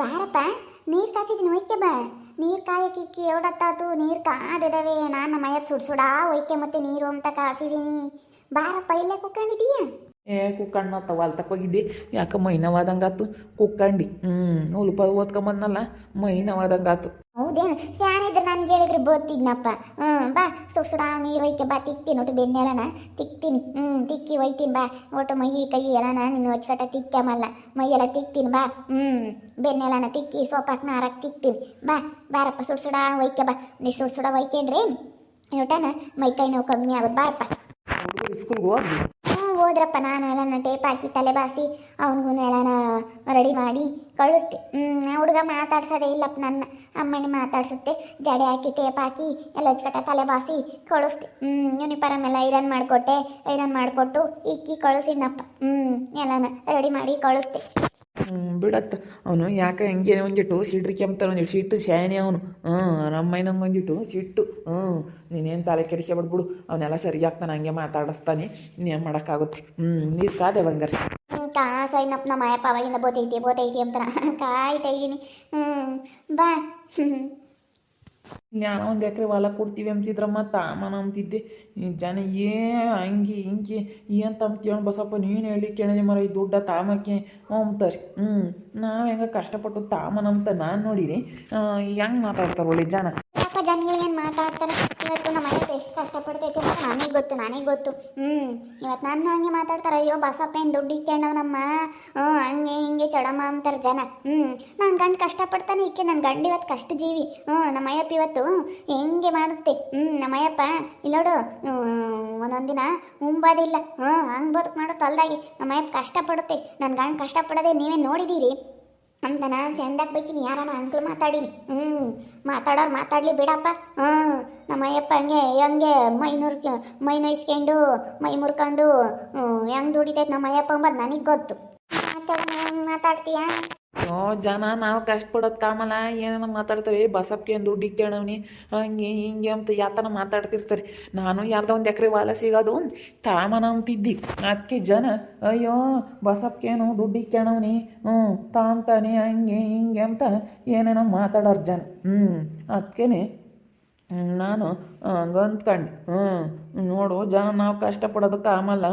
ಬಾರಪ್ಪ, ನೀರು ಕಾಸಿದ್ದೀನಿ ಹೋಯ್ಕೆ ಬಾ. ನೀರು ಕಾಯಕ್ಕಿಕ್ಕಿ ಎರಡತ್ತಾತು ನೀರು ಕಾದಿದಾವೆ. ನಾನು ಮಯ ಸುಡ್ ಸುಡಾ ಒಯ್ಕೆ ಮತ್ತೆ ನೀರು ಅಂತ ಕಾಸಿದ್ದೀನಿ ಬಾರಪ್ಪ, ಇಲ್ಲೇ ಕುಕ್ಕಂಡಿದೀಯ ಏ ಕುಕ್ಕಣ್ಣ ತವಾಲ್ ತಕೋಗಿದ್ದೆ ಯಾಕೆ ಮೈ ನೋವಾದಂಗಾತು ಕುಕ್ಕಂಡು ಹ್ಞೂ ಉಲ್ಪ ಓದ್ಕೊಂಬಂದಲ್ಲ ಮೈ ನೋವಾದಂಗಾತು ಹೌದೇನು ಇದ್ರೆ ನಾನು ಹೇಳಿದ್ರೆ ಬೋತಿದ್ನಪ್ಪ ಹ್ಞೂ ಬಾ. ಸುಡ್ ಸುಡಾ ನೀರು ಒಯ್ಕೆ, ಬಾ. ತಿಕ್ತೀನಿ ಒಟ್ಟು ಬೆನ್ನೆಲನ ತಿಕ್ತೀನಿ. ಹ್ಞೂ ತಿಕ್ಕಿ ಒಯ್ತೀನಿ, ಬಾ. ಒಟ್ಟು ಮೈ, ಕೈ ಎಲ್ಲನ ನಿನ್ನ ಹೊಚ್ಕಟ ತಿಕ್ಕಮಲ್ಲ ಮೈಯೆಲ್ಲ ತಿಕ್ತೀನಿ, ಬಾ. ಹ್ಞೂ ಬೆನ್ನೆಲನ ತಿಕ್ಕಿ ಸೋಪಾಕ್ ನಾರಕ್ಕೆ ತಿಕ್ತೀನಿ. ಬಾ, ಬಾರಪ್ಪ. ಸುಡ್ ಸುಡಾ ಒಯ್ಕೆ, ಬಾ. ನೀ ಸುಡ್ ಸುಡ ಒಯ್ಕೇನ್ರಿ? ಒಟ್ಟನ ಮೈ ಕೈ ನೋವು ಕಮ್ಮಿ ಆಗುತ್ತೆ ಬಾರಪ್ಪ. ಸ್ಕೂಲ್ಗೆ ಹ್ಞೂ ಹೋದ್ರಪ್ಪ ನಾನು ಎಲ್ಲನ ಟೇಪ್ ಹಾಕಿ ತಲೆ ಬಾಸಿ, ಅವನಿಗೂ ಎಲ್ಲನ ರೆಡಿ ಮಾಡಿ ಕಳಿಸ್ತೆ ಹುಡುಗ ಮಾತಾಡ್ಸೋದೇ ಇಲ್ಲಪ್ಪ ನನ್ನ. ಅಮ್ಮನಿ ಮಾತಾಡ್ಸುತ್ತೆ. ಜಡೆ ಹಾಕಿ ಟೇಪ್ ಹಾಕಿ, ಎಲ್ಲ ಹಚ್ಕಟ್ಟ ತಲೆ ಬಾಸಿ ಕಳಿಸ್ತೆ ಹ್ಞೂ ಯೂನಿಫಾರ್ಮ್ ಎಲ್ಲ ಐರನ್ ಮಾಡಿಕೊಟ್ಟೆ. ಐರನ್ ಮಾಡಿಕೊಟ್ಟು ಇಕ್ಕಿ ಕಳಿಸಿದ್ನಪ್ಪ. ಹ್ಞೂ ಎಲ್ಲನ ರೆಡಿ ಮಾಡಿ ಕಳಿಸ್ತೆ ಬಿಡತ್ತ. ಅವನು ಯಾಕೆ ಹಂಗೆ ಒಂದಿಟ್ಟು ಸಿಡ್ರಿ ಕೆಮ್ತಾನೆ ಒಂದಿಟ್ಟು, ಸಿಟ್ಟು ಶಾನೆ ಅವನು. ಹ್ಞೂ ನಮ್ಮಯ್ಯನಂಗೆ ಒಂದಿಟ್ಟು ಸಿಟ್ಟು. ಹ್ಞೂ ನೀನೇನು ತಲೆ ಕೆಡಿಸ್ಕೊಬಿಡ್ಬಿಡು ಅವನ್ನೆಲ್ಲ ಸರಿಯಾಗ್ತಾನೆ ಹಂಗೆ ಮಾತಾಡಿಸ್ತಾನೆ. ಇನ್ನೇನು ಮಾಡೋಕ್ಕಾಗುತ್ತೆ? ಹ್ಞೂ ನೀರು ಕಾದೆ ಬಂಗಾರ. ಕಾಸೈನಪ್ಪ ನಮ್ಮ ಅಯ್ಯಪ್ಪ ಅವಾಗಿಂದ ಬೋತೈತಿ ಬೋತೈತಿ ಅಂತ ಕಾಯ್ತಾ ಇದ್ದೀನಿ. ಹ್ಞೂ ಬಾ. ಹ್ಞೂ ನಾನು ಒಂದು ಎಕರೆ ಹೊಲ ಕೊಡ್ತೀವಿ ಅಂತಿದ್ರಮ್ಮ ತಾಮನ ಅಂತಿದ್ದೆ. ಜನ ಏ ಹಂಗೆ ಹಿಂಗೆ ಏನು ತಂಬ್ತೀವನ್ ಬಸಪ್ಪ ನೀನು ಹೇಳಿ ಕೇಳಿದೆ ಮರ ಈ ದುಡ್ಡ ತಾಮಕ್ಕೆ ಅಂತಾರೆ ಹ್ಞೂ ನಾವು ಹೆಂಗೆ ಕಷ್ಟಪಟ್ಟು ತಾಮನ ಅಂತ ನಾನು ನೋಡಿರಿ ಹೆಂಗೆ ಮಾತಾಡ್ತಾರೆ ಒಳ್ಳೆ ಜನ? ಜನಗಳಿಗೇನು ಮಾತಾಡ್ತಾರೆ ಇವತ್ತು ನಮ್ಮ ಮನೆಗೆ ಎಷ್ಟು ಕಷ್ಟಪಡ್ತೈತೆ ಅಂತ ನನಗೆ ಗೊತ್ತು ನನಗೆ ಗೊತ್ತು. ಹ್ಞೂ ಇವತ್ತು ನನ್ನ ಹಂಗೆ ಮಾತಾಡ್ತಾರೆ, ಅಯ್ಯೋ ಬಸಪ್ಪ ಏನು ದುಡ್ಡು ಇಕ್ಕೊಂಡವನಮ್ಮ ಹ್ಞೂ ಹಂಗೆ ಹಿಂಗೆ ಚಡಮ್ಮ ಅಂತಾರೆ ಜನ. ಹ್ಞೂ ನನ್ನ ಗಂಡು ಕಷ್ಟಪಡ್ತಾನೆ ಇಕ್ಕೆ ನನ್ನ ಗಂಡು ಇವತ್ತು ಕಷ್ಟ ಜೀವಿ ಹ್ಞೂ ನಮ್ಮ ಅಯ್ಯಪ್ಪ ಇವತ್ತು ಹೆಂಗೆ ಮಾಡುತ್ತೆ? ಹ್ಞೂ ನಮ್ಮ ಅಯ್ಯಪ್ಪ ಇಲ್ಲೋಡು ದಿನ ಉಂಬೋದಿಲ್ಲ ಹ್ಞೂ ಹಂಗೆ ಬದುಕು ಮಾಡೋದು ಅಲ್ದಾಗಿ ನಮ್ಮ ಅಯ್ಯಪ್ಪ ಕಷ್ಟಪಡುತ್ತೆ ನನ್ನ ಗಂಡು ಕಷ್ಟಪಡೋದೇ ನೀವೇ ನೋಡಿದ್ದೀರಿ ಅಂತ ನಾನು ಚಂದಾಗಿ ಬೈತೀನಿ, ಯಾರನ ಅಂಕಲ್ ಮಾತಾಡೀನಿ. ಹ್ಞೂ ಮಾತಾಡೋರು ಮಾತಾಡಲಿ ಬಿಡಪ್ಪ. ಹ್ಞೂ ನಮ್ಮ ಅಯ್ಯಪ್ಪ ಹಂಗೆ, ಹೆಂಗೆ, ಮೈ ನುರ್ಕ ಮೈ ನೋಯಿಸ್ಕೊಂಡು, ಮೈ ಮುರ್ಕೊಂಡು ಹೆಂಗೆ ದುಡಿತೈತೆ ನಮ್ಮ ಅಯ್ಯಪ್ಪ ಅಂಬದು ನನಗೆ ಗೊತ್ತು. ಮಾತಾಡ್ತೀಯಾ? ಓ, ಜನ ನಾವು ಕಷ್ಟಪಡೋದು ಕಾಮಲ್ಲ ಏನೇನೋ ಮಾತಾಡ್ತಾರೆ ಬಸಪ್ಪ ಏನು ದುಡ್ಡು ಇಕ್ಕಣವ್ನಿ ಹಂಗೆ, ಹಿಂಗೆ ಅಂತ ಯಾತನ ಮಾತಾಡ್ತಿರ್ತಾರೆ. ನಾನು ಯಾರ್ದೋ ಒಂದು ಎಕರೆ ವಾಲ ಸಿಗೋದು. ತಾಮನ ಅಂತಿದ್ದಿ. ಅದಕ್ಕೆ ಜನ, ಅಯ್ಯೋ ಬಸಪ್ಪಗೇನು ದುಡ್ಡು ಇಕ್ಕಣವ್ನಿ ಹ್ಞೂ, ತಾಂತಾನೆ, ಹಂಗೆ, ಹಿಂಗೆ ಅಂತ ಏನೇನೋ ಮಾತಾಡೋರು ಜನ. ಹ್ಞೂ ಅದಕ್ಕೇನೆ ನಾನು ಹಂಗೆ ಹ್ಞೂ, ನೋಡು, ಜನ ನಾವು ಕಷ್ಟಪಡೋದಕ್ಕೆ ಆಮಲ್ಲ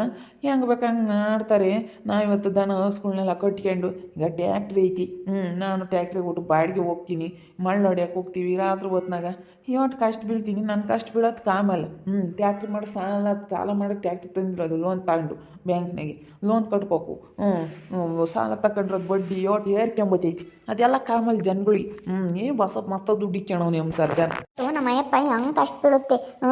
ಹೆಂಗೆ ಬೇಕು ಹಂಗೆ ಮಾಡ್ತಾರೆ. ನಾವಿವತ್ತು ದನ ಹಸುಗಳ್ನೆಲ್ಲ ಕಟ್ಕೊಂಡು ಈಗ ಟ್ಯಾಕ್ಟ್ರಿ ಐತಿ. ಹ್ಞೂ, ನಾನು ಟ್ಯಾಕ್ಟ್ರಿಗೆ ಬಿಟ್ಟು ಬಾಡಿಗೆ ಹೋಗ್ತೀನಿ. ಮಳ್ಳು ಹೊಡ್ಯಕ್ಕೆ ಹೋಗ್ತೀವಿ ರಾತ್ರಿ ಹೊತ್ನಾಗ. ಇವತ್ತು ಕಷ್ಟ ಬೀಳ್ತೀನಿ ನನ್ನ ಕಷ್ಟ ಬೀಳೋದಕ್ಕೆ ಕಾಮಲ್ಲ ಹ್ಞೂ, ಟ್ಯಾಕ್ಟ್ರಿ ಮಾಡಿ ಸಾಲ ಸಾಲ ಮಾಡೋಕ್ಕೆ ಟ್ಯಾಕ್ಟ್ರಿ ತಂದಿರೋದು ಲೋನ್ ತಗೊಂಡು ಬ್ಯಾಂಕ್ನಾಗೆ. ಲೋನ್ ಕಟ್ಬೇಕು. ಹ್ಞೂ ಸಾಲ ತಗೊಂಡಿರೋದು ಬಡ್ಡಿ ಯೋಟ್ ಏರ್ಕೊಂಬತ್ತೈತಿ. ಅದೆಲ್ಲ ಕಾಮಲ್ ಜನಗಳಿಗೆ ಹ್ಞೂ, ಏ, ಬಸಪ್ಪ, ಮಸ್ತ ದುಡ್ಡು ನಿಮ್ಮ ಅಂತಾರೆ ಜನ. ಅಯ್ಯಪ್ಪ, ಹೆಂಗೆ ಕಷ್ಟ ಬೀಳುತ್ತೆ ಹ್ಞೂ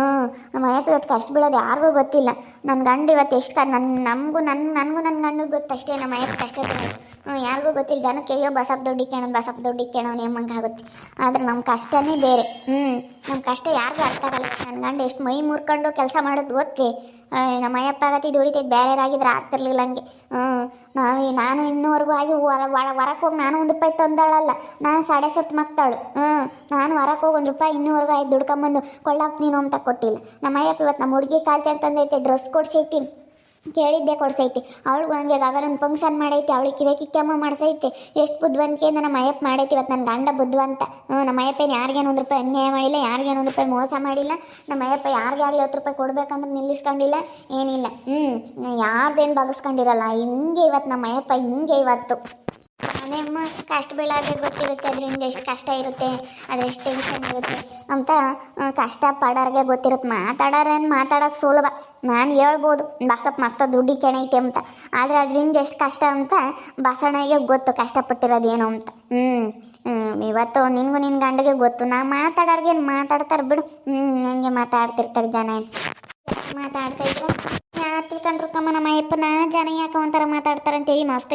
ನಮ್ಮ ಅಯ್ಯಪ್ಪ ಇವತ್ತು ಕಷ್ಟ ಬೀಳೋದು ಯಾರಿಗೂ ಗೊತ್ತಿಲ್ಲ. ನನ್ನ ಗಂಡ ಇವತ್ತು ಎಷ್ಟು ನನ್ನ ನಮಗೂ ನನ್ನ ನನಗೂ ನನ್ನ ಗಂಡಿಗೆ ಗೊತ್ತಷ್ಟೇ, ನಮ್ಮ ಅಯ್ಯಪ್ಪ ಕಷ್ಟ ಬೀಳೋದು ಹ್ಞೂ ಯಾರಿಗೂ ಗೊತ್ತಿಲ್ಲ. ಜನಕ್ಕೆ, ಅಯ್ಯೋ, ಬಸಪ್ಪ ದುಡ್ಡು ಇಕ್ಕೋಣ ಬಸಪ್ಪ ದುಡ್ಡು ಇಕ್ಕೋಣ ಎಂಬಂಗೆ ಆಗುತ್ತೆ? ಆದರೆ ನಮ್ಮ ಕಷ್ಟನೇ ಬೇರೆ. ಹ್ಞೂ ನಮ್ಮ ಕಷ್ಟ ಯಾರಿಗೂ ಅರ್ಥ ಆಗಲ್ಲ. ನನ್ನ ಗಂಡ ಎಷ್ಟು ಮೈ ಮುರ್ಕೊಂಡು ಕೆಲಸ ಮಾಡೋದು ಗೊತ್ತೇ ನಮ್ಮ ಅಯ್ಯಪ್ಪ ಆಗತಿ ದುಡಿತೈತೆ ಬೇರೆಯವರಾಗಿದ್ರೆ ಆಗ್ತಿರ್ಲಿಲ್ಲ ಹಂಗೆ. ಹ್ಞೂ, ನಾವು, ನಾನು ಇನ್ನೂವರೆಗೂ ಆಗಿ ಹೊರ ಹೊರ ಹೊರಕ್ಕೆ ಹೋಗಿ ನಾನು ಒಂದು ರೂಪಾಯಿ ತಂದಾಳಲ್ಲ. ನಾನು ಸಾಡೆ ಸತ್ತು ಮಕ್ತಾಳು ಹ್ಞೂ, ನಾನು ಹೊರಕ್ಕೆ ಹೋಗಿ ಒಂದು ರೂಪಾಯಿ ಇನ್ನೂವರೆಗೂ ಆಯ್ತು ದುಡ್ಕೊಂಬಂದು ಕೊಳ್ಳಕ್ಕೆ ನೀನು ಅಂತ ಕೊಟ್ಟಿಲ್ಲ. ನಮ್ಮ ಅಯ್ಯಪ್ಪ ಇವತ್ತು ನಮ್ಮ ಹುಡುಗಿ ಕಾಲ್ಚೆ ಅಂತಂದೈತೆ ತಂದೈತೆ, ಡ್ರೆಸ್ ಕೊಡ್ಸೈತಿ. ಕೇಳಿದ್ದೆ ಕೊಡ್ಸೈತಿ. ಅವಳಿಗೂ ಹಂಗೆ ಗಗನನ್ ಪಂಕ್ಷನ್ ಮಾಡೈತಿ, ಅವಳಿಗೆ ಕಿವೆ ಕಿಕ್ಕಮ್ಮ ಮಾಡ್ಸೈತಿ. ಎಷ್ಟು ಬುದ್ಧಿವಂತಿಕೆಯಿಂದ ನಮ್ಮ ಅಯ್ಯಪ್ಪ ಮಾಡೈತಿ ಇವತ್ತು ನನ್ನ ಗಂಡ ಬುದ್ಧಿವಂತ. ಹ್ಞೂ ನಮ್ಮ ಅಯ್ಯಪ್ಪ ಏನು ಯಾರಿಗೇನು ಒಂದು ರೂಪಾಯಿ ಅನ್ಯಾಯ ಮಾಡಿಲ್ಲ, ಯಾರಿಗೇನು ಒಂದು ರೂಪಾಯಿ ಮೋಸ ಮಾಡಿಲ್ಲ, ನಮ್ಮ ಅಯ್ಯಪ್ಪ ಯಾರಿಗೆ ಆಗಲಿ ಹತ್ತು ರೂಪಾಯಿ ಕೊಡಬೇಕಂದ್ರೆ ನಿಲ್ಲಿಸ್ಕೊಂಡಿಲ್ಲ, ಏನಿಲ್ಲ. ಹ್ಞೂ ಯಾರ್ದೇನು ಬಗಸ್ಕೊಂಡಿರಲ್ಲ, ಹಿಂಗೆ ಇವತ್ತು ನಮ್ಮ ಅಯ್ಯಪ್ಪ, ಹಿಂಗೆ ಇವತ್ತು. ಅದೇಮ್ಮ ಕಷ್ಟ ಬೀಳಾದ್ರೆ ಗೊತ್ತಿರುತ್ತೆ, ಅದರಿಂದ ಎಷ್ಟು ಕಷ್ಟ ಇರುತ್ತೆ ಅದೆಷ್ಟು ಟೆನ್ಷನ್ ಇರುತ್ತೆ ಅಂತ ಕಷ್ಟ ಪಡೋರಿಗೆ ಗೊತ್ತಿರುತ್ತೆ. ಮಾತಾಡೋರೇನು ಮಾತಾಡೋದು ಸುಲಭ. ನಾನು ಹೇಳ್ಬೋದು, ಬಸಪ್ಪ ಮಸ್ತ ದುಡ್ಡಿ ಕೆಣೈತೆ ಅಂತ. ಆದರೆ ಅದರಿಂದ ಎಷ್ಟು ಕಷ್ಟ ಅಂತ ಬಸಣ್ಣಗೆ ಗೊತ್ತು ಕಷ್ಟಪಟ್ಟಿರೋದೇನು ಅಂತ. ಹ್ಞೂ ಇವತ್ತು ನಿನಗೂ ನಿನ್ನ ಗಂಡಗೆ ಗೊತ್ತು. ನಾ ಮಾತಾಡೋರ್ಗೇನು ಮಾತಾಡ್ತಾರೆ ಬಿಡು. ಹ್ಞೂ ಹಂಗೆ ಮಾತಾಡ್ತಿರ್ತಾರೆ ಜನ. ಮಾತಾಡ್ತಾ ಇದ್ರೆ ಕಮ್ಮ ನಮ್ಮ ಅಯ್ಯಪ್ಪನ ಜನ ಯಾಕೆ ಒಂಥರ ಮಾತಾಡ್ತಾರಂತೇಳಿ ಮಸ್ತ್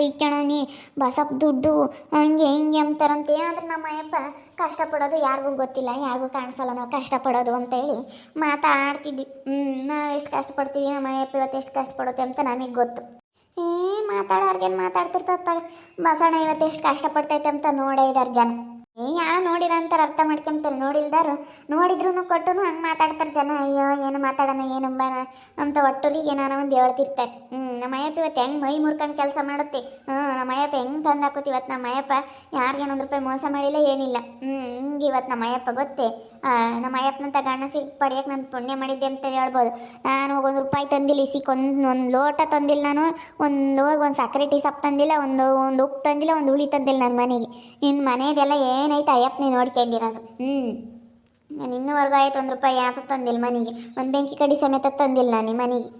ನೀ ಬಸಪ್ ದುಡ್ಡು, ಹಂಗೆ ಹಿಂಗೆ ಅಂತಾರಂತೆ. ಆದ್ರೆ ನಮ್ಮ ಅಯ್ಯಪ್ಪ ಕಷ್ಟಪಡೋದು ಯಾರಿಗೂ ಗೊತ್ತಿಲ್ಲ, ಯಾರಿಗೂ ಕಾಣಿಸಲ್ಲ. ನಾವು ಕಷ್ಟಪಡೋದು ಅಂತೇಳಿ ಮಾತಾಡ್ತಿದ್ವಿ. ಹ್ಞೂ ನಾವು ಎಷ್ಟು ಕಷ್ಟಪಡ್ತೀವಿ, ನಮ್ಮ ಅಯ್ಯಪ್ಪ ಇವತ್ತು ಎಷ್ಟು ಕಷ್ಟಪಡುತ್ತೆ ಅಂತ ನಮಗೆ ಗೊತ್ತು. ಏ, ಮಾತಾಡೋರ್ಗೇನು ಮಾತಾಡ್ತಿರ್ತಾರೆ ಬಸಣ್ಣ ಇವತ್ತು ಎಷ್ಟು ಕಷ್ಟಪಡ್ತೈತೆ ಅಂತ ನೋಡೇ ಇದ್ದಾರೆ ಜನ. ಏ ಯಾರು ನೋಡಿರ ಅಂತಾರೆ ಅರ್ಥ ಮಾಡ್ಕೊಂತಾರೆ, ನೋಡಿಲ್ದಾರು. ನೋಡಿದ್ರು ಕೊಟ್ಟು ಹಂಗೆ ಮಾತಾಡ್ತಾರೆ ಜನ. ಅಯ್ಯೋ, ಏನು ಮಾತಾಡೋಣ ಏನಂಬಾನ ಅಂತ ಒಟ್ಟೊಲಿ ಏನಾನ ಒಂದು ಹೇಳ್ತಿರ್ತಾರೆ. ಹ್ಞೂ ನಮ್ಮ ಅಯ್ಯಪ್ಪ ಇವತ್ತು ಹೆಂಗೆ ಮೈ ಮುರ್ಕೊಂಡು ಕೆಲಸ ಮಾಡುತ್ತೆ. ಹ್ಞೂ ನಮ್ಮ ಅಯ್ಯಪ್ಪ ಹೆಂಗೆ ತಂದು ಹಾಕೋತಿ ಇವತ್ತು ನಮ್ಮ ಅಯ್ಯಪ್ಪ ಯಾರಿಗೇನೊಂದು ರೂಪಾಯಿ ಮೋಸ ಮಾಡಿಲ್ಲ, ಏನಿಲ್ಲ. ಹ್ಞೂ ಹಿಂಗೆ ಇವತ್ತು ನಮ್ಮ ಅಯ್ಯಪ್ಪ ಗೊತ್ತೇ? ನಮ್ಮ ಅಯ್ಯಪ್ಪನಂತ ಗಂಡ ಸಿಗ್ ಪಡೆಯಕ್ಕೆ ನಾನು ಪುಣ್ಯ ಮಾಡಿದ್ದೆ ಅಂತ ಹೇಳ್ಬೋದು. ನಾನು ಒಂದು ರೂಪಾಯಿ ತಂದಿಲ್ಲ ಇಸಿಕ್ ಒಂದು ಲೋಟ ತಂದಿಲ್ಲ ನಾನು. ಒಂದು ಒಂದು ಸಕ್ಕರೆ ಟೀ ಸಪ್ ತಂದಿಲ್ಲ, ಒಂದು ಒಂದು ಉಪ್ಪು ತಂದಿಲ್ಲ, ಒಂದು ಹುಳಿ ತಂದಿಲ್ಲ ನನ್ನ ಮನೆಗೆ. ನಿನ್ನ ಮನೆಯದೆಲ್ಲ ಏನಾಯ್ತು ಅಯ್ಯಪ್ಪನೇ ನೋಡ್ಕೊಂಡಿರೋದು? ಹ್ಞೂ ನಾನು ಇನ್ನೂವರೆಗೂ ಆಯ್ತು, ಒಂದು ರೂಪಾಯಿ ಯಾತು ತಂದಿಲ್ಲ ಮನೆಗೆ. ಒಂದು ಬೆಂಕಿ ಕಡಿ ಸಮೇತ ತಂದಿಲ್ಲ ನಾನು ಮನೆಗೆ.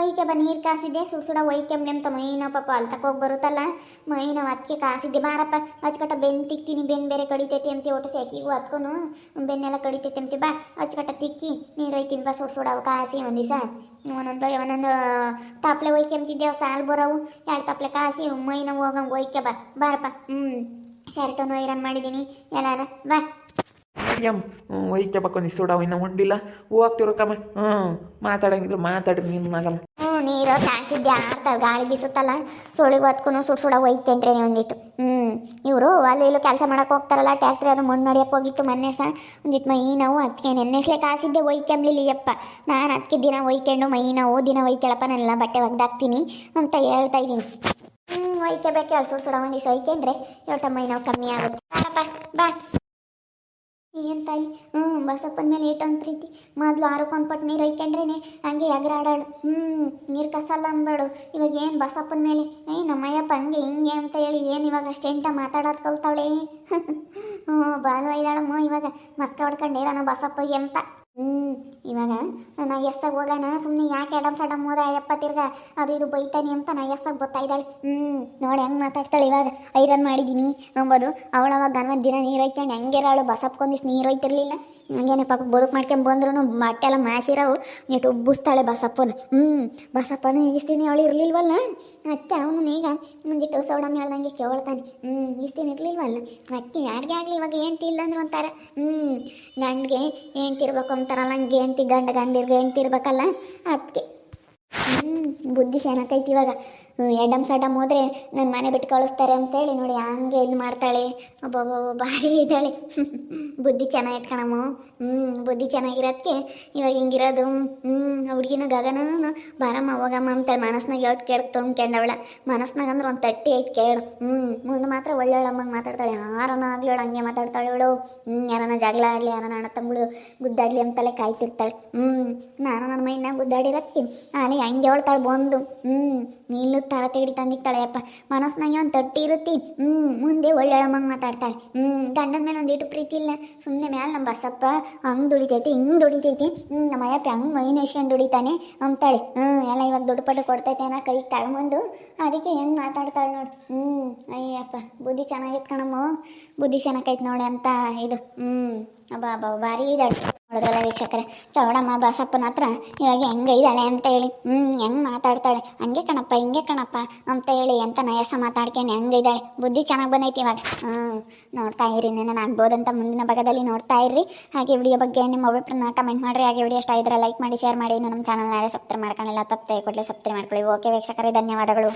ಒಯ್ಕೆ ಬಾ, ನೀರು ಕಾಸಿದ್ದೆ, ಸುಡ್ ಸುಡ ಒಯ್ಕೆ ಅಂತ ಮೈನ ಪಾಪ ಅಲ್ಲಿ ತಕೋಗಿ ಬರುತ್ತಲ್ಲ? ಮೈನ ಅದಕ್ಕೆ ಕಾಸಿದ್ದೆ, ಬಾರಪ್ಪ ಅಚ್ಕಟ್ಟ ಬೆನ್ನು ತಿಕ್ತೀನಿ ಬೆನ್ನು ಬೇರೆ ಕಡಿತೈತಿ ಅಂತಿ ಒಟ್ಟು ಸ್ಯಾಕಿಗೂ ಅತ್ಕೊನು ಬೆನ್ನೆಲ್ಲ ಕಡಿತೈತಿ ಅಂತಿ ಬಾ ಅಚ್ಕಟ್ಟ ತಿಕ್ಕಿ, ನೀರು ಒಯ್ತೀನಿ ಬಾ, ಸುಡ್ ಸುಡವು ಕಾಸಿ ಒಂದು ದಿವಸ ಒಂದೊಂದು ಒಂದೊಂದು ತಾಪ್ಲೆ ಒಯ್ಕೆಂಬ್ತಿದ್ದೇವೆ ಸಾಲು ಬರೋವು. ಎರಡು ತಾಪ್ಲೆ ಕಾಸಿ ಮೈನ ಹೋಗಂಗೆ ಒಯ್ಕೆ ಬಾ, ಬಾರಪ್ಪ ಹ್ಞೂ ಶರ್ಟನ್ನು ಐರನ್ ಮಾಡಿದ್ದೀನಿ ಎಲ್ಲಾನ ಬಾ. ಮರಿಯಮ್ ಒಯ್ಕೆ ಬಕ್ಕೊಂದು ಸುಡಾವ ಇನ್ನು ಹೊಂಡಿಲ್ಲ ಹೋಗ್ತಿರೋ ಕಮ್ಮ ಹ್ಞೂ ಮಾತಾಡಂಗಿದ್ರು ಮಾತಾಡ್ರಿ ನೀನು ಮಗಮ್ಮ ಹ್ಞೂ ನೀರು ಕಾಸಿದ್ದೆ ಗಾಳಿ ಬೀಸುತ್ತಲ್ಲ ಸುಳಿಗೆ ಹೊತ್ಕೊಂಡು ಸುಡ್, ಸುಡ ಒಯ್ತೇನ್ರಿ ಒಂದಿಟ್ಟು. ಹ್ಞೂ ಇವರು ಅಲ್ಲಿ ಇಲ್ಲೂ ಕೆಲಸ ಮಾಡಕ್ಕೆ ಹೋಗ್ತಾರಲ್ಲ ಟ್ಯಾಕ್ಟ್ರಿ ಅದು ಮಣ್ಣು ಹೊಡಿಯಕ್ಕೆ ಹೋಗಿತ್ತು ಮೊನ್ನೆ ಸಹ ಒಂದಿಟ್ಟು ಮೈ ನಾವು ಅದಕ್ಕೆ ನೆನ್ನೆಸ್ಲೆ ಕಾಸಿದ್ದೆ ಒಯ್ಕೆಂಬ್ಲಿಲ್ಲ ಯಪ್ಪ ನಾನು ಅದಕ್ಕೆ ದಿನ ಒಯ್ಕೊಂಡು ಮೈ ನೋವು, ದಿನ ಒಯ್ಕೊಳಪ್ಪ ನಾನೆಲ್ಲ ಬಟ್ಟೆ ಒಗ್ದಾಕ್ತೀನಿ ಅಂತ ಹೇಳ್ತಾ ಇದ್ದೀನಿ. ಹ್ಞೂ ಒಯ್ಕೋಬೇಕು ಸುಡ್ ಸುಡ ಒಂದಿಸ್ ದಿವಸ ಒಯ್ಕೊಂಡ್ರೆ ಮೈ ನೋವು ಕಮ್ಮಿ ಆಗುತ್ತೆ. ಬಾ. ಏನ್ ತಾಯಿ? ಹ್ಞೂ ಬಸಪ್ಪನ ಮೇಲೆ ಏಟೊಂದು ಪ್ರೀತಿ. ಮೊದಲು ಆರಕ್ಕೊಂದು ಪಟ್ಟು ನೀರು ಒಯ್ಕೊಂಡ್ರೇನೆ ಹಂಗೆ ಎಗರಾಡಾಳು. ಹ್ಞೂ ನೀರು ಕಸಲ್ಲ ಅಂದ್ಬೇಡು. ಇವಾಗ ಏನು ಬಸಪ್ಪನ ಮೇಲೆ? ಏ, ನಮ್ಮಯ್ಯಪ್ಪ ಹಂಗೆ ಹಿಂಗೆ ಅಂತ ಹೇಳಿ ಏನು ಇವಾಗ ಅಷ್ಟೆಂಟ ಮಾತಾಡೋದು ಕಲ್ತಾವಳೆ? ಹ್ಞೂ ಬಾಲು ಐದಾಳಮ್ಮ ಇವಾಗ ಮಸ್ಕ ಹೊಡ್ಕೊಂಡೇರ ಬಸಪ್ಪಗೆ ಅಂತ. ಹ್ಞೂ ಇವಾಗ, ನಾ ಎಸ್ತಾಗ ಹೋಗೋಣ ಸುಮ್ಮನೆ ಯಾಕೆ ಅಡಮ್ ಸಡಮ್ ಹೋದ ಅಯ್ಯಪ್ಪ ತಿರ್ಗ, ಅದು ಇದು ಬೈತಾನೆ ಅಂತ ನಾ ಎಸ್ತಾಗ ಗೊತ್ತಾಯ್ದಾಳೆ. ಹ್ಞೂ ನೋಡಿ ಹೆಂಗೆ ಮಾತಾಡ್ತಾಳೆ ಇವಾಗ. ಐರನ್ ಮಾಡಿದ್ದೀನಿ ಅಂಬೋದು. ಅವಳವಾಗ ಗನ್ವದ ದಿನ ನೀರು ಹೆಂಗಿರೋಳು ಬಸಪ್ಕೊಂಡಿಸ್ ನೀರು ಹೊಯ್ತಿರ್ಲಿಲ್ಲ. ಹಂಗೇನೆ ಪಾಪ ಬದುಕು ಮಾಡ್ಕೊಂಡು ಬಂದ್ರು ಬಟ್ಟೆ ಎಲ್ಲ ಮಾಸಿರವು. ನೀಟ್ ಉಬ್ಬಿಸ್ತಾಳೆ ಬಸಪ್ಪನ. ಹ್ಞೂ ಬಸಪ್ಪನು ಈಸ್ತೀನಿ ಅವಳು ಇರಲಿಲ್ವಲ್ಲ? ಅಕ್ಕ ಅವನು ಈಗ ಒಂದಿಟ್ಟು ಸೌಡಮ್ ಹೇಳ್ದಂಗೆ ಕೇಳ್ತಾನೆ. ಹ್ಞೂ ಈಸ್ತೀನಿ ಇರಲಿಲ್ವಲ್ಲ? ಅಕ್ಕಿ ಯಾರಿಗೆ ಆಗಲಿ ಇವಾಗ ಹೆಂಡ್ತಿ ಇಲ್ಲ ಅಂದ್ರೆ ಒಂಥರ ಹ್ಞೂ ನನಗೆ ಹೆಂಡ್ತಿ ಇರ್ಬೇಕು ಅಂತಾರಲ್ಲ, ಹಂಗೆ ಹೆಂಡ್ತಿ ಗಂಡ ಗಂಡಿರ್ಗೆ ಹೆಂಡ್ತಿ ಇರ್ಬೇಕಲ್ಲ ಅದಕ್ಕೆ ಹ್ಞೂ ಬುದ್ಧಿ ಚೆನ್ನಾಗೈತಿ ಇವಾಗ. ಎಡಮ್ ಸಡಮ್ ಹೋದ್ರೆ ನನ್ನ ಮನೆ ಬಿಟ್ಟು ಕಳಿಸ್ತಾರೆ ಅಂತೇಳಿ ನೋಡಿ ಹಂಗೆ ಇದು ಮಾಡ್ತಾಳೆ. ಒಬ್ಬೊಬ್ಬ ಭಾರಿ ಇದ್ದಾಳೆ. ಬುದ್ಧಿ ಚೆನ್ನಾಗಿ ಇಟ್ಕಣಮ್ಮ ಹ್ಞೂ ಬುದ್ಧಿ ಚೆನ್ನಾಗಿರೋದಕ್ಕೆ ಇವಾಗ ಹಿಂಗಿರೋದು. ಹ್ಞೂ ಹುಡುಗಿನ ಗಗನ ಬಾರಮ್ಮ, ಹೋಗಮ್ಮ ಅಂತಾಳೆ ಮನಸ್ನಾಗ ಯಾವ್ದು ಕೇಳಿ ತೊಗೊಂಡ್ಕೊಂಡವಳ ಮನಸ್ನಾಗ ಅಂದ್ರೆ ಒಂದು ತಟ್ಟಿ ಐತೆ ಕೇಳು. ಹ್ಞೂ ಮುಂದೆ ಮಾತ್ರ ಒಳ್ಳೊಳ್ಳಮ್ಮಂಗೆ ಮಾತಾಡ್ತಾಳೆ. ಯಾರನ ಆಗ್ಲೋಳು ಹಂಗೆ ಮಾತಾಡ್ತಾಳೆ ಇವಳು ಹ್ಞೂ ಯಾರನ ಜಗಳ ಆಗಲಿ, ಯಾರನ ಅಣ್ಣ ತಮ್ಮಳು ಗುದ್ದಾಡಲಿ ಅಂತಲೇ ಕಾಯ್ತಿರ್ತಾಳೆ. ಹ್ಞೂ ನಾನು ನನ್ನ ಮೈನಾಗ ಗುದ್ದಾಡಿರಕ್ಕೆ ಅಲ್ಲಿ ಹಂಗೆ ಹೇಳ್ತಾಳೆ ಬಂದು. ಹ್ಞೂ ನೀನು ತರ ತೆಗಡಿ ಅಪ್ಪ ಮನಸ್ನಾಗೆ ಒಂದು ತಟ್ಟಿ ಇರುತ್ತಿ. ಹ್ಞೂ ಮುಂದೆ ಒಳ್ಳೊಳಮ್ಮಂಗೆ ಮಾತಾಡ್ತಾಳೆ. ಹ್ಞೂ ಗಂಡನ ಮೇಲೆ ಒಂದಿಟ್ಟು ಪ್ರೀತಿ ಇಲ್ಲ. ಸುಮ್ಮನೆ ಮೇಲೆ ನಮ್ಮ ಬಸಪ್ಪ ಹಂಗೆ ದುಡಿತೈತಿ, ಹಿಂಗೆ ದುಡಿತೈತಿ. ಹ್ಞೂ ನಮ್ಮ ಅಯ್ಯಪ್ಪ ಹಂಗೆ ಮೈನೇಶ್ಕೊಂಡು ದುಡಿತಾನೆ ಅಂತಾಳೆ ಹ್ಞೂ ಎಲ್ಲ ಇವಾಗ ದುಡ್ಡು ಪಟ್ಟು ಕೊಡ್ತೈತೆ ಅನ್ನೋ ಕೈ ತಗೊಂಬಂದು ಅದಕ್ಕೆ ಹೆಂಗೆ ಮಾತಾಡ್ತಾಳೆ ನೋಡಿ. ಹ್ಞೂ ಅಯ್ಯಪ್ಪ, ಬುದ್ಧಿ ಚೆನ್ನಾಗಿತ್ತು ಕಣಮ್ಮ. ಬುದ್ಧಿ ಚೆನ್ನಾಗೈತೆ ನೋಡಿ ಅಂತ ಇದು. ಹ್ಞೂ ಅಬ್ಬಾ ಅಬ್ಬಾ, ಭಾರಿ ಇದ್ದಾಳೆ ನೋಡಿದ್ರಲ್ಲ ವೀಕ್ಷಕರೇ? ಚೌಡಮ್ಮ ಬಸಪ್ಪನ ಹತ್ರ ಇವಾಗ ಹೆಂಗೆ ಇದ್ದಾಳೆ ಅಂತ ಹೇಳಿ. ಹ್ಞೂ ಹೆಂಗೆ ಮಾತಾಡ್ತಾಳೆ? ಹಂಗೆ ಕಣಪ್ಪ, ಹಿಂಗೆ ಕಣಪ್ಪ ಅಂತ ಹೇಳಿ ಎಂತ ನಯಸ ಮಾತಾಡ್ಕೊಂಡು ಹೆಂಗೆ ಇದ್ದಾಳೆ. ಬುದ್ಧಿ ಚೆನ್ನಾಗಿ ಬಂದೈತಿ ಇವಾಗ. ಹ್ಞೂ ನೋಡ್ತಾ ಇರಿ ನಾನು ಆಗ್ಬೋದಂತ ಮುಂದಿನ ಭಾಗದಲ್ಲಿ ನೋಡ್ತಾ ಇರ್ರಿ. ಹಾಗೆ ವಿಡಿಯೋ ಬಗ್ಗೆ ನಿಮ್ಮ ಅಭಿಪ್ರಾಯನ ಕಮೆಂಟ್ ಮಾಡಿರಿ. ಹಾಗೆ ವಿಡಿಯೋ ಇಷ್ಟ ಇದ್ರೆ ಲೈಕ್ ಮಾಡಿ, ಶೇರ್ ಮಾಡಿ. ಇನ್ನು ನಮ್ಮ ಚಾನಲ್ನ ಯಾರೇ ಸಬ್ಸ್ಕ್ರೈಬ್ ಮಾಡ್ಕೊಂಡಿಲ್ಲ, ತಪ್ಪದೆ ಕೊಡಲಿ ಸಬ್ಸ್ಕ್ರೈಬ್ ಮಾಡ್ಕೊಳ್ಳಿ. ಓಕೆ ವೀಕ್ಷಕರೇ, ಧನ್ಯವಾದಗಳು.